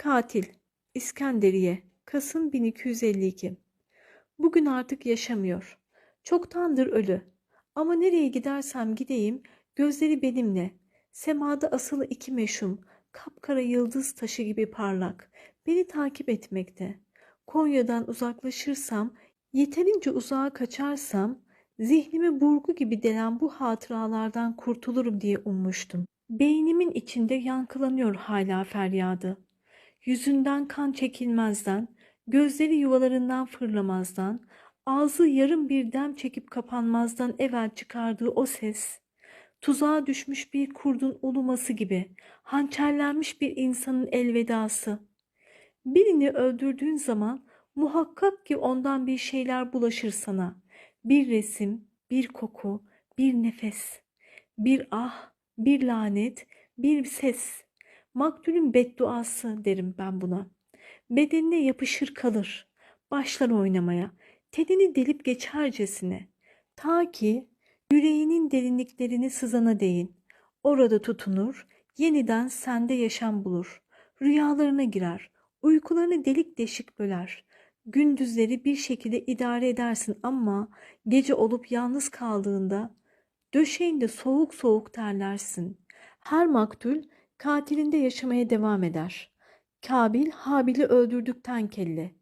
Katil İskenderiye Kasım 1252 Bugün artık yaşamıyor. Çoktandır ölü. Ama nereye gidersem gideyim gözleri benimle. Semada asılı iki meşhum, kapkara yıldız taşı gibi parlak. Beni takip etmekte. Konya'dan uzaklaşırsam, yeterince uzağa kaçarsam, zihnimi burgu gibi delen bu hatıralardan kurtulurum diye ummuştum. Beynimin içinde yankılanıyor hala feryadı. Yüzünden kan çekilmezden, gözleri yuvalarından fırlamazdan, ağzı yarım bir dem çekip kapanmazdan evvel çıkardığı o ses, tuzağa düşmüş bir kurdun uluması gibi, hançerlenmiş bir insanın elvedası. Birini öldürdüğün zaman muhakkak ki ondan bir şeyler bulaşır sana. Bir resim, bir koku, bir nefes, bir ah, bir lanet, bir ses. Maktulün bedduası derim ben buna. Bedenine yapışır kalır. Başlar oynamaya. Tenini delip geçercesine. Ta ki yüreğinin derinliklerini sızana değin. Orada tutunur, yeniden sende yaşam bulur. Rüyalarına girer, uykularını delik deşik böler. Gündüzleri bir şekilde idare edersin ama gece olup yalnız kaldığında döşeğinde soğuk soğuk terlersin. Her maktul katilinde yaşamaya devam eder. Kabil Habil'i öldürdükten kelle.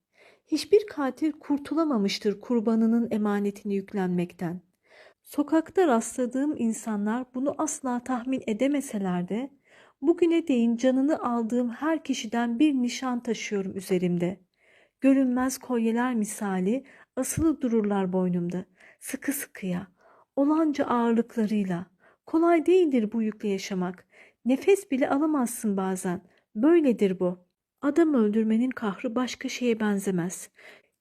Hiçbir katil kurtulamamıştır kurbanının emanetini yüklenmekten. Sokakta rastladığım insanlar bunu asla tahmin edemeseler de bugüne değin canını aldığım her kişiden bir nişan taşıyorum üzerimde. Görünmez kolyeler misali asılı dururlar boynumda, sıkı sıkıya, olanca ağırlıklarıyla. Kolay değildir bu yükle yaşamak. Nefes bile alamazsın bazen. Böyledir bu. Adam öldürmenin kahrı başka şeye benzemez.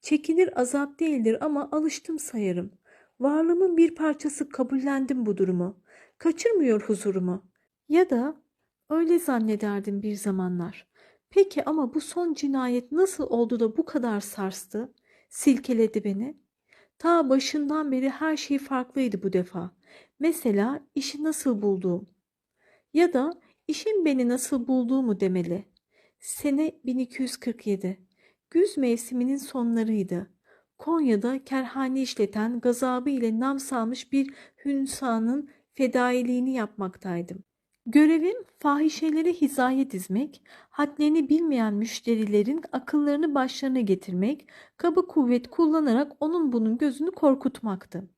Çekilir azap değildir ama alıştım sayarım. Varlığımın bir parçası kabullendim bu durumu. Kaçırmıyor huzurumu. Ya da öyle zannederdim bir zamanlar. Peki ama bu son cinayet nasıl oldu da bu kadar sarstı? Silkeledi beni. Ta başından beri her şey farklıydı bu defa. Mesela işi nasıl bulduğum. Ya da işin beni nasıl bulduğumu demeli. Sene 1247. Güz mevsiminin sonlarıydı. Konya'da kerhane işleten gazabı ile nam salmış bir hünsanın fedailiğini yapmaktaydım. Görevim fahişeleri hizaya dizmek, hadlerini bilmeyen müşterilerin akıllarını başlarına getirmek, kaba kuvvet kullanarak onun bunun gözünü korkutmaktı.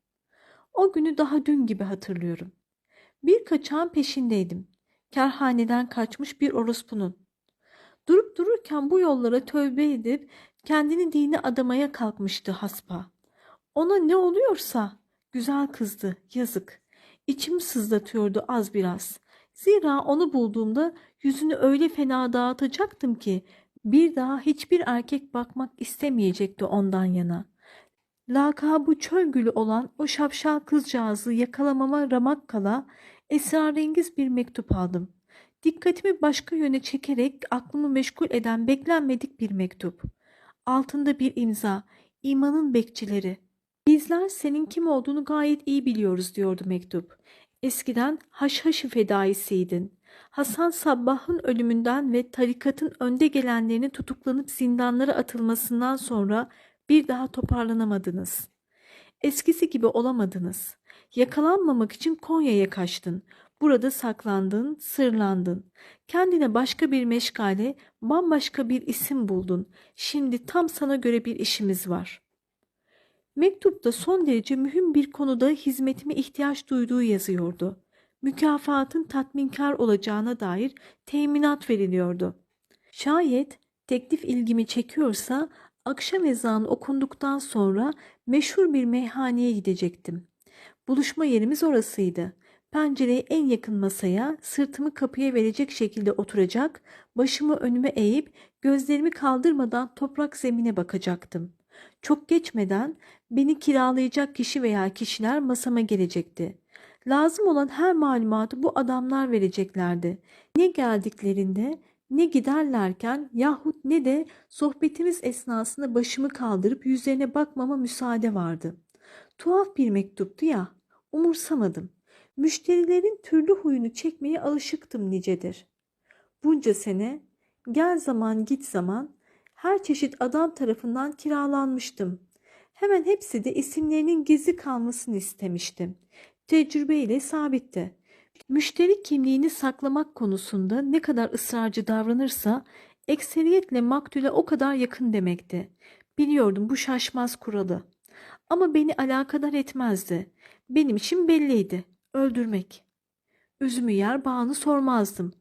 O günü daha dün gibi hatırlıyorum. Bir kaçağın peşindeydim. Kerhaneden kaçmış bir orospunun. Durup dururken bu yollara tövbe edip kendini dine adamaya kalkmıştı haspa. Ona ne oluyorsa güzel kızdı yazık. İçimi sızlatıyordu az biraz. Zira onu bulduğumda yüzünü öyle fena dağıtacaktım ki bir daha hiçbir erkek bakmak istemeyecekti ondan yana. Lakabı çöl gülü olan o şapşal kızcağızı yakalamama ramak kala esrarengiz bir mektup aldım. Dikkatimi başka yöne çekerek aklımı meşgul eden beklenmedik bir mektup. Altında bir imza, imanın bekçileri. Bizler senin kim olduğunu gayet iyi biliyoruz diyordu mektup. Eskiden haşhaşı fedaisiydin. Hasan Sabbah'ın ölümünden ve tarikatın önde gelenlerinin tutuklanıp zindanlara atılmasından sonra bir daha toparlanamadınız. Eskisi gibi olamadınız. Yakalanmamak için Konya'ya kaçtın. Burada saklandın, sırlandın. Kendine başka bir meşgale, bambaşka bir isim buldun. Şimdi tam sana göre bir işimiz var. Mektupta son derece mühim bir konuda hizmetime ihtiyaç duyduğu yazıyordu. Mükafatın tatminkar olacağına dair teminat veriliyordu. Şayet teklif ilgimi çekiyorsa akşam ezanı okunduktan sonra meşhur bir meyhaneye gidecektim. Buluşma yerimiz orasıydı. Pencereye en yakın masaya, sırtımı kapıya verecek şekilde oturacak, başımı önüme eğip gözlerimi kaldırmadan toprak zemine bakacaktım. Çok geçmeden beni kiralayacak kişi veya kişiler masama gelecekti. Lazım olan her malumatı bu adamlar vereceklerdi. Ne geldiklerinde ne giderlerken yahut ne de sohbetimiz esnasında başımı kaldırıp yüzlerine bakmama müsaade vardı. Tuhaf bir mektuptu ya, umursamadım. Müşterilerin türlü huyunu çekmeye alışıktım nicedir. Bunca sene Gel zaman git zaman her çeşit adam tarafından kiralanmıştım. Hemen hepsi de isimlerinin gizli kalmasını istemiştim. Tecrübeyle sabitti. Müşteri kimliğini saklamak konusunda ne kadar ısrarcı davranırsa ekseriyetle maktule o kadar yakın demekti. Biliyordum bu şaşmaz kuralı. Ama beni alakadar etmezdi. Benim işim belliydi. Öldürmek. Üzümü yer bağını sormazdım.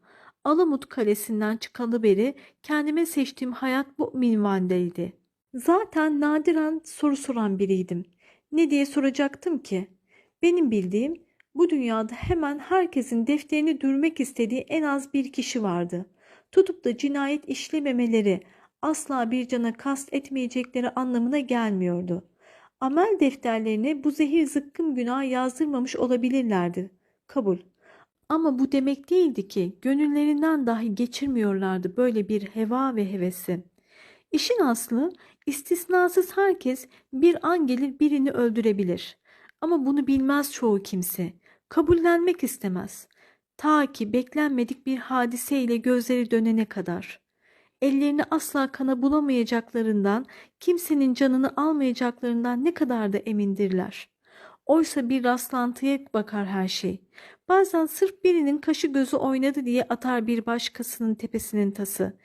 Alamut Kalesi'nden çıkalı beri kendime seçtiğim hayat bu minvaldeydi. Zaten nadiren soru soran biriydim. Ne diye soracaktım ki? Benim bildiğim bu dünyada hemen herkesin defterini dürmek istediği en az bir kişi vardı. Tutup da cinayet işlememeleri, asla bir cana kast etmeyecekleri anlamına gelmiyordu. Amel defterlerine bu zehir zıkkım günah yazdırmamış olabilirlerdi. Kabul. Ama bu demek değildi ki gönüllerinden dahi geçirmiyorlardı böyle bir heva ve hevesi. İşin aslı istisnasız herkes bir an gelir birini öldürebilir. Ama bunu bilmez çoğu kimse. Kabullenmek istemez. Ta ki beklenmedik bir hadiseyle gözleri dönene kadar. Ellerini asla kana bulamayacaklarından, kimsenin canını almayacaklarından ne kadar da emindirler. Oysa bir rastlantıya bakar her şey. Bazen sırf birinin kaşı gözü oynadı diye atar bir başkasının tepesinin tası.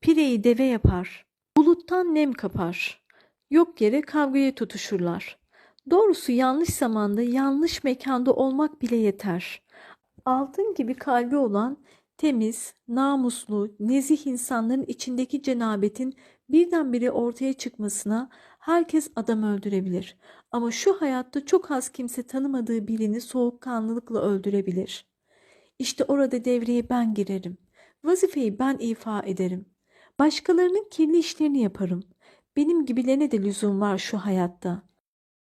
Pireyi deve yapar. Buluttan nem kapar. Yok yere kavgaya tutuşurlar. Doğrusu yanlış zamanda, yanlış mekanda olmak bile yeter. Altın gibi kalbi olan temiz, namuslu, nezih insanların içindeki cenabetin birdenbire ortaya çıkmasına herkes adam öldürebilir. Ama şu hayatta çok az kimse tanımadığı birini soğukkanlılıkla öldürebilir. İşte orada devreye ben girerim. Vazifeyi ben ifa ederim. Başkalarının kirli işlerini yaparım. Benim gibilerine de lüzum var şu hayatta.